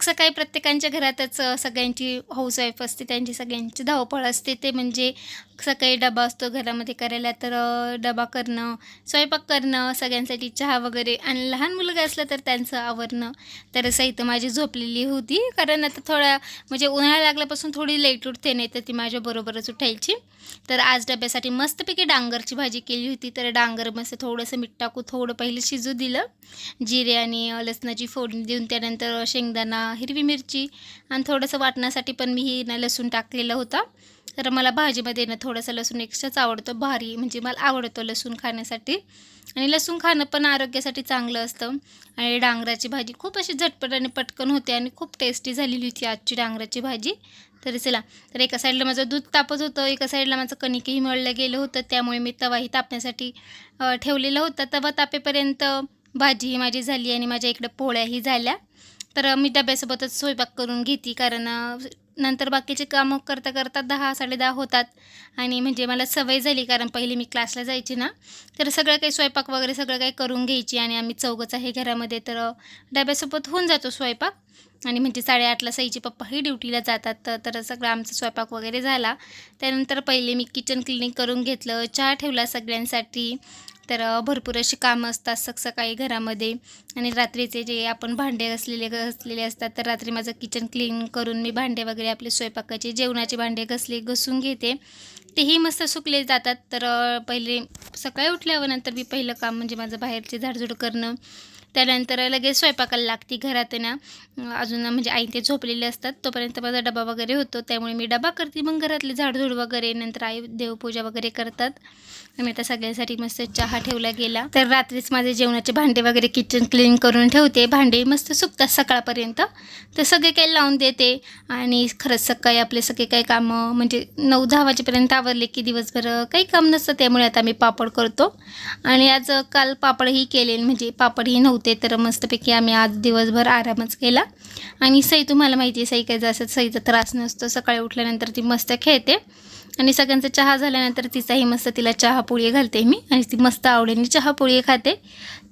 सकाळी प्रत्येकांच्या घरातच सगळ्यांची हाऊसवाईफ असते त्यांची सगळ्यांची धावपळ असते. ते म्हणजे सकाळी डबा असतो घरामध्ये करायला तर डबा करणं स्वयंपाक करणं सगळ्यांसाठी चहा वगैरे. आणि लहान मुलगा असलं तर त्यांचं आवरणं. तर सहित माझी झोपलेली होती. कारण आता थोडा म्हणजे उन्हाळा लागल्यापासून थोडी लेट उठते नाही तर ती माझ्याबरोबरच उठायची. तर आज डब्यासाठी मस्तपैकी डांगरची भाजी केली होती. तर डांगर मस्त थोडंसं मीठ टाकू थोडं पहिले शिजू दिलं. जिरे आणि लसणाची फोडणी देऊन त्यानंतर शेंगदाणा हिरवी मिरची आणि थोडंसं वाटण्यासाठी पण मी ही ना लसूण टाकलेलं होतं. तर मला भाजीमध्ये ना थोडंसं लसूण एक्स्ट्राच आवडतं भारी म्हणजे मला आवडतो लसूण खाण्यासाठी. आणि लसूण खाणं पण आरोग्यासाठी चांगलं असतं. आणि डांगराची भाजी खूप अशी झटपट आणि पटकन होते आणि खूप टेस्टी झालेली होती आजची डांगराची भाजी. तर चला तर एका साईडला माझं दूध तापत होतं एका साईडला माझं कणिकही मळलं गेलं होतं. त्यामुळे मी तवाही तापण्यासाठी ठेवलेलं ठेवलेला होता. तवा तापेपर्यंत भाजी ही माझी झाली आणि माझ्या इकडं पोळ्याही झाल्या. तर मी डब्यासोबतच स्वयंपाक करून घेते कारण नंतर बाकीचे कामं करता करता दहा साडेदहा होतात. आणि म्हणजे मला सवय झाली कारण पहिले मी क्लासला जायची ना तर सगळं काही स्वयंपाक वगैरे सगळं काही करून घ्यायची आणि आम्ही चौघंच आहे घरामध्ये तर डब्यासोबत होऊन जातो स्वयंपाक. आणि म्हणजे साडेआठला साईचे पप्पाही ड्युटीला जातात तर तर सगळं आमचा स्वयंपाक वगैरे झाला. त्यानंतर पहिले मी किचन क्लिनिंग करून घेतलं चहा ठेवला सगळ्यांसाठी. तर भरपूर अशी कामं असतात सक सकाळी घरामध्ये. आणि रात्रीचे जे आपण भांडे घसलेले घसलेले असतात तर रात्री माझं किचन क्लीन करून मी भांडे वगैरे आपले स्वयंपाकाचे जेवणाचे भांडे घसले घसून घेते. तेही मस्त सुकले जातात. तर पहिले सकाळी उठल्यावर नंतर मी पहिलं काम म्हणजे माझं बाहेरचे झाडझूड करणं त्यानंतर लगेच स्वयंपाकाला लागते घरात आहे ना. अजून म्हणजे आई ते झोपलेले असतात. तोपर्यंत माझा डबा वगैरे होतो. त्यामुळे मी डबा करते. मग घरातले झाडझूड वगैरे नंतर आई देवपूजा वगैरे करतात. मी आता सगळ्यांसाठी मस्त चहा ठेवला गेला. तर रात्रीच माझे जेवणाचे भांडे वगैरे किचन क्लीन करून ठेवते. भांडे मस्त सुकतात सकाळपर्यंत. तर सगळे काही लावून देते. आणि खरंच सकाळी आपले सगळे काही कामं म्हणजे नऊ दहा वाजेपर्यंत आवरले की दिवसभर काही काम नसतं. त्यामुळे आता मी पापड करतो. आणि आज काल पापडही केले. म्हणजे पापडही नव्हते. तर मस्तपैकी आम्ही आज दिवसभर आरामच केला. आणि सई तुम्हाला माहिती आहे सई काही जास्त सईचा त्रास नसतो. सकाळी उठल्यानंतर ती मस्त खेळते. आणि सगळ्यांचा चहा झाल्यानंतर तिचाही मस्त तिला चहा पोळी घालते मी. आणि ती मस्त आवडीने चहा पोळी खाते.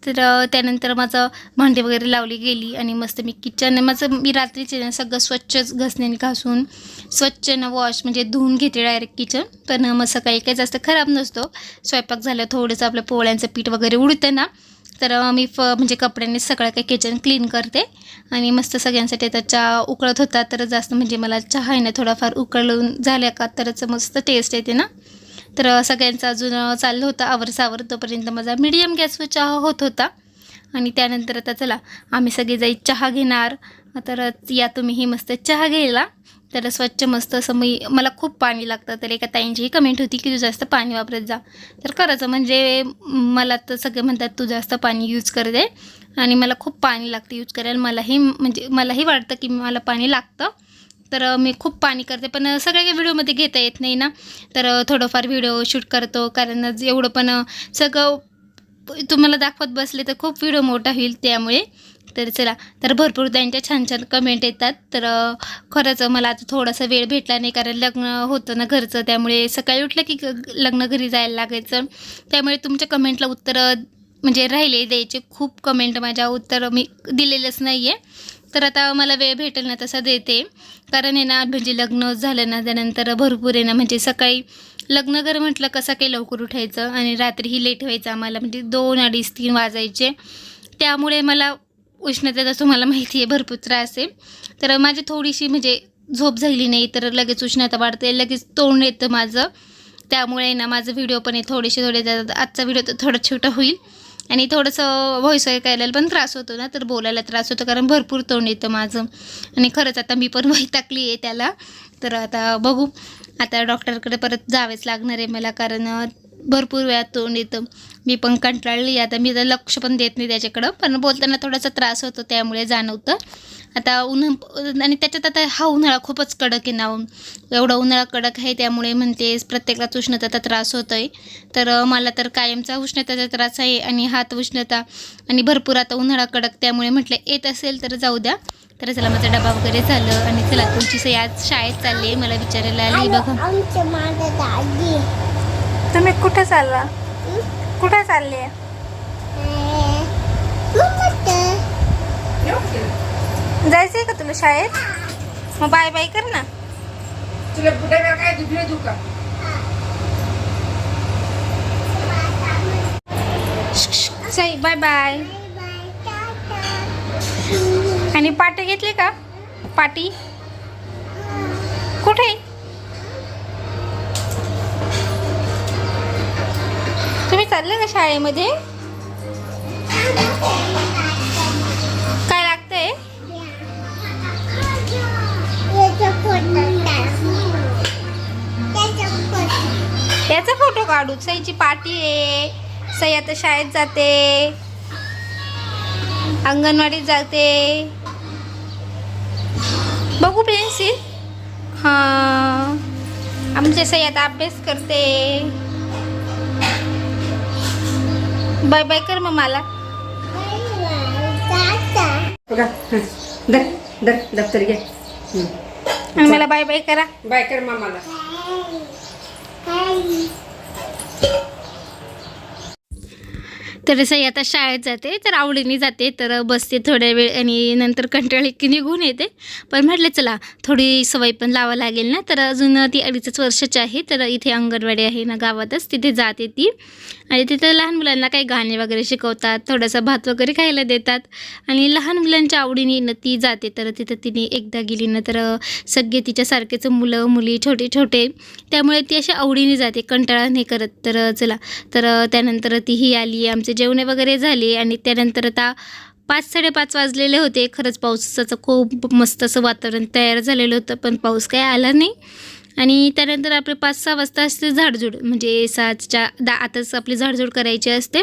तर त्यानंतर माझं भांडी वगैरे लावली गेली. आणि मस्त मी किचन माझं मी रात्रीचे ना सगळं स्वच्छ घसण्याने घासून स्वच्छ ना वॉश म्हणजे धुवून घेते डायरेक्ट किचन पण मग सकाळी काही जास्त खराब नसतो. स्वयंपाक झालं थोडंसं आपलं पोळ्यांचं पीठ वगैरे उडतं ना तर मी फ म्हणजे कपड्यांनी सगळं काही किचन क्लीन करते. आणि मस्त सगळ्यांसाठी आता चहा उकळत होता तर जास्त म्हणजे मला चहा आहे ना थोडाफार उकळून झाल्या का तरच मस्त टेस्ट येते ना. तर सगळ्यांचा सगळ्यांचं अजून चाललं होतं आवरसावर तोपर्यंत माझा मीडियम गॅसवर चहा होत होता. आणि त्यानंतर आता चला आम्ही सगळे जाई चहा घेणार. तर या तुम्हीही मस्त चहा घ्यायला. तर स्वच्छ मस्त असं मी मला खूप पाणी लागतं. तर एका ताईंची कमेंट होती की तू जास्त पाणी वापरत जा. तर करायचं म्हणजे मला तर सगळे म्हणतात तू जास्त पाणी यूज करते आणि मला खूप पाणी लागतं यूज करायला. मलाही म्हणजे मलाही वाटतं की मला पाणी लागतं. तर मी खूप पाणी करते. पण सगळ्या काही व्हिडिओमध्ये घेता येत नाही ना. तर थोडंफार व्हिडिओ शूट करतो. कारण एवढं पण सगळं तुम्हाला दाखवत बसले तर खूप व्हिडिओ मोठा होईल त्यामुळे. तर चला तर भरपूर त्यांच्या छान छान कमेंट येतात. तर खरंच मला आता थोडासा वेळ भेटला नाही कारण लग्न होतं ना घरचं त्यामुळे सकाळी उठलं की ग- लग्न घरी जायला लागायचं. त्यामुळे तुमच्या कमेंटला उत्तरं म्हणजे राहिले द्यायचे. खूप कमेंट माझ्या उत्तर मी दिलेलंच नाही आहे तर आता मला वेळ भेटेल ना तसा देते. कारण आहे ना म्हणजे लग्न झालं ना त्यानंतर भरपूर आहे ना म्हणजे सकाळी लग्न घर म्हटलं कसं काही लवकर उठायचं आणि रात्रीही लेट व्हायचं आम्हाला म्हणजे दोन अडीच तीन वाजायचे. त्यामुळे मला उष्णतेचा तुम्हाला माहिती आहे भरपूर त्रास आहे. तर माझी थोडीशी म्हणजे झोप झाली नाही तर लगेच उष्णता वाढते लगेच तोंड येतं माझं. त्यामुळे ना माझं व्हिडिओ पण आहे थोडेसे थोडे आजचा व्हिडिओ तर थोडा छोटा होईल. आणि थोडंसं व्हॉइस ऐकायला पण त्रास होतो ना तर बोलायला त्रास होतो कारण भरपूर तोंड येतं माझं. आणि खरंच आता मी पण वैतागली आहे त्याला. तर आता बघू आता डॉक्टरकडे परत जावेच लागणार आहे मला कारण भरपूर वेळा तोंड येतं. मी पण कंटाळली. आता मी तर लक्ष पण देत नाही त्याच्याकडं. पण बोलताना थोडासा त्रास होतो त्यामुळे जाणवतं. आता उन्हा आणि त्याच्यात आता हा उन्हाळा खूपच कडक आहे ना हो. एवढा उन्हाळा कडक आहे त्यामुळे म्हणते प्रत्येकालाच उष्णतेचा त्रास होतो आहे तर मला तर कायमचा उष्णतेचा त्रास आहे आणि हात उष्णता आणि भरपूर आता उन्हाळा कडक त्यामुळे म्हटलं येत असेल तर जाऊ द्या. तर चला माझा डबा वगैरे झालं आणि चला तुमची सई आज शाळेत चालली आहे. मला विचारायला आली बघा. तुम्ही कुठे चालला? कुठे चालले जायचंय का तुला शाळेत? मग बाय बाय कर ना. तुला बुटाला काय दुखलं तू का? Sai bye bye. आणि पाटे घेतले का? पाटी? कुठे? तुम्ही चालले का शाळेमध्ये? काय लागतंय? याचा फोटो काढू. सईची पाटी आहे. सई आता शाळेत जाते. अंगणवाडीत जाते. बघू पेन्सिल. हां. आमच्या सई आता अभ्यास करते. बाय बाय कर मग मला. बघा. दर दर दप्तर घे. आणि मला बाय बाय करा बाय कर मामाला हाय. तर सई आता शाळेत जाते तर आवडीने जाते तर बसते थोड्या वेळ आणि नंतर कंटाळी की निघून येते. पण म्हटलं चला थोडी सवय पण लावा लागेल ना. तर अजून ती अडीचच वर्षाची आहे तर इथे अंगणवाडी आहे ना गावातच तिथे जाते ती. आणि तिथं लहान मुलांना काही गाणे वगैरे शिकवतात थोडासा भात वगैरे खायला देतात. आणि लहान मुलांच्या आवडीने ती जाते तर तिथं तिने एकदा गेली ना तर सगळे तिच्यासारखेच मुलं मुली छोटे छोटे. त्यामुळे ती अशा आवडीने जाते कंटाळा नाही करत. तर चला तर त्यानंतर तीही आली आमचे जेवणे वगैरे झाले आणि त्यानंतर आता पाच साडेपाच वाजलेले होते. खरंच पावसाचं खूप मस्त असं वातावरण तयार झालेलं होतं पण पाऊस काय आला नाही. आणि त्यानंतर आपले पाच सहा वाजता असते झाडझूड म्हणजे सातच्या दा आताच आपली झाडझूड करायची असते.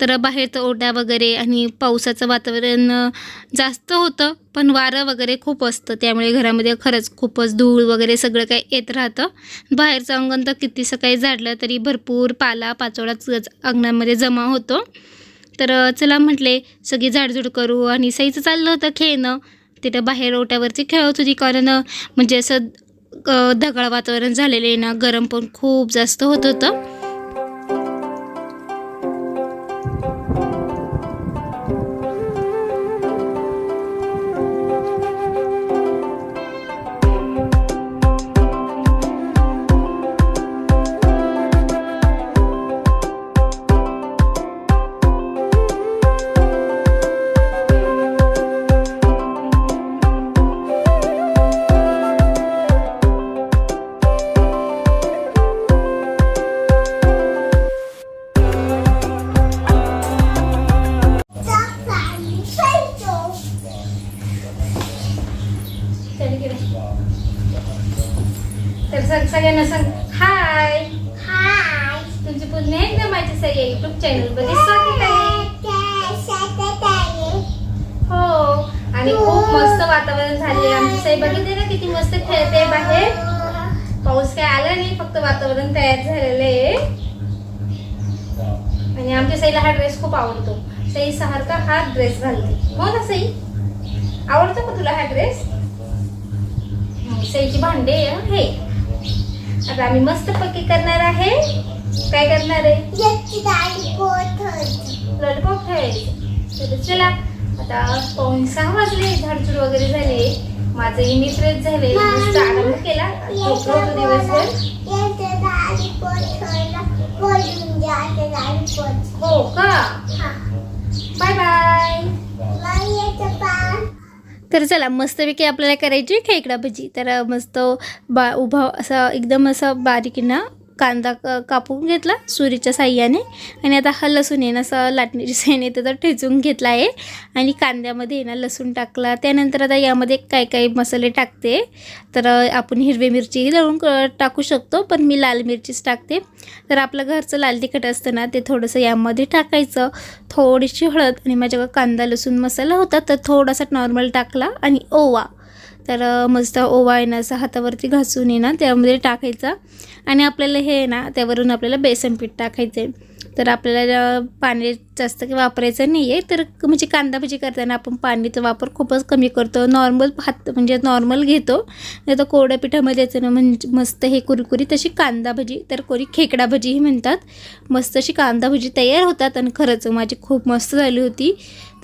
तर बाहेरचं ओढा वगैरे आणि पावसाचं वातावरण जास्त होतं पण वारं वगैरे खूप असतं. त्यामुळे घरामध्ये खरंच खूपच धूळ वगैरे सगळं काही येत राहतं. बाहेरचं अंगण तर किती सकाळी झाडलं तरी भरपूर पाला पाचोळाच अंगणामध्ये जमा होतो. तर चला म्हटले सगळी झाडझूड करू आणि सईचं चाललं होतं खेळणं. तिथं बाहेर ओट्यावरती खेळत होती कारण म्हणजे असं ढगाळ वातावरण झालेलं आहे ना गरम पण खूप जास्त होत होतं. तर सग सगळ्यांना सांग हाय हाय. तुमची पुन्हा एकदा माझी सई आहे युट्यूब चॅनलमध्ये स्वागत आहे. हो. आणि खूप मस्त वातावरण झाले आमची साई बघितले ना किती मस्त खेळते बाहेर. पाऊस काय आला नाही फक्त वातावरण तयार झालेलं आहे. आणि आमच्या साईला हा ड्रेस खूप आवडतो. साई सारखा हा ड्रेस घालते. हो ना साई? आवडतो का तुला हा ड्रेस साईची भांडे हं, आता आम्ही मस्त पक्की करणार आहे. काय करणार आहे? लॉलीपॉप तर चला आता पाऊण सहा वाजले झाडझूड वगैरे झाले. माझे मी फ्रेश झाले मस्त आराम केला दिवसभर. हो का बाय बाय तर चला मस्तपैकी आपल्याला करायची खेकडा भजी. तर मस्त बा उभा असा एकदम असा बारीक ना कांदा क- कापून घेतला सुरीच्या साह्याने. आणि आता हा लसूण येणं असं लाटणीच्या साह्याने त्याचा ठेचून घेतला आहे. आणि कांद्यामध्ये आहे ना लसूण टाकला. त्यानंतर आता यामध्ये काय काय मसाले टाकते. तर आपण हिरवी मिरची दळून क- टाकू शकतो पण मी लाल मिरचीच टाकते. तर आपलं घरचं लाल तिखट असतं ना ते थोडंसं यामध्ये टाकायचं. थोडीशी हळद आणि माझ्याकडं कांदा लसूण मसाला होता तर थोडासा नॉर्मल टाकला आणि ओवा. तर मस्त ओवा आहे ना असं हातावरती घासून येणार त्यामध्ये टाकायचा. आणि आपल्याला हे आहे ना त्यावरून आपल्याला बेसन पीठ टाकायचं आहे तर आपल्याला पाणी जास्त काही वापरायचं नाही आहे तर क- म्हणजे कांदा भजी करताना आपण पाणीचा वापर खूपच कमी करतो. नॉर्मल भात म्हणजे नॉर्मल घेतो. नाही तर कोरड्या पिठामध्ये याचं ना म्हणजे मस्त हे कुरकुरी तशी कांदा भजी तर कोरी खेकडा भजीही म्हणतात. मस्त अशी कांदा भजी तयार होतात. आणि खरंच माझी खूप मस्त झाली होती.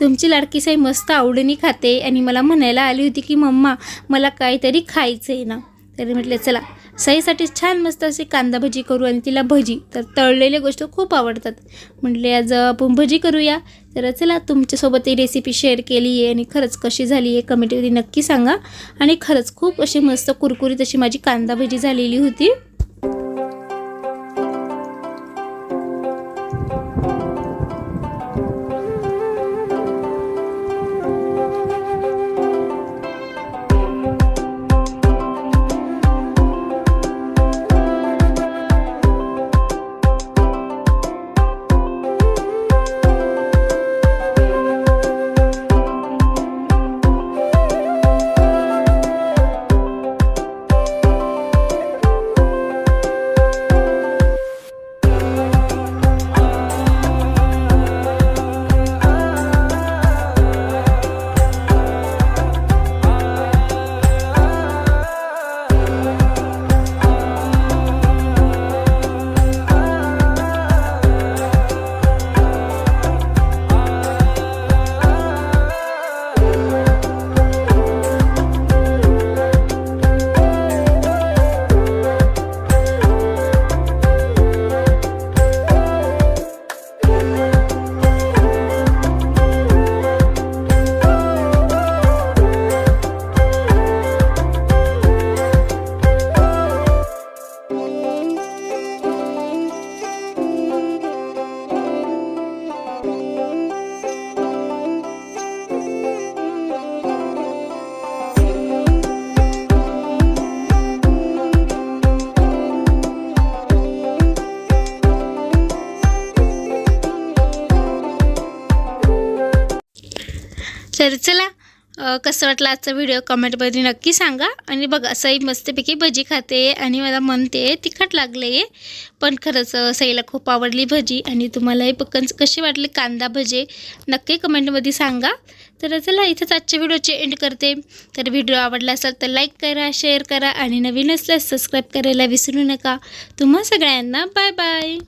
तुमची लाडकी साई मस्त आवडीने खाते. आणि मला म्हणायला आली होती की मम्मा मला काहीतरी खायचं आहे ना. तरी म्हटलं चला साईसाठी छान मस्त अशी कांदा भजी करू आणि तिला भजी. तर तळलेल्या गोष्टी खूप आवडतात. म्हटले आज आपण भजी करूया. तर चला तुमच्यासोबत ही रेसिपी शेअर केली आहे आणि खरंच कशी झाली आहे कमेंटमध्ये नक्की सांगा. आणि खरंच खूप अशी मस्त कुरकुरीत अशी माझी कांदा भजी झालेली होती. तर चला कसं वाटलं आजचा व्हिडिओ कमेंटमध्ये नक्की सांगा. आणि बघा सई मस्तपैकी भजी खाते आणि मला म्हणते तिखट लागले आहे पण खरंच सईला खूप आवडली भजी आणि तुम्हालाही पक्कन कशी वाटली कांदा भजे नक्की कमेंटमध्ये सांगा. तर चला इथंच आजच्या व्हिडिओचे एंड करते. तर व्हिडिओ आवडला असेल तर लाईक करा शेअर करा आणि नवीन असल्यास सबस्क्राईब करायला विसरू नका. तुम्हा सगळ्यांना बाय बाय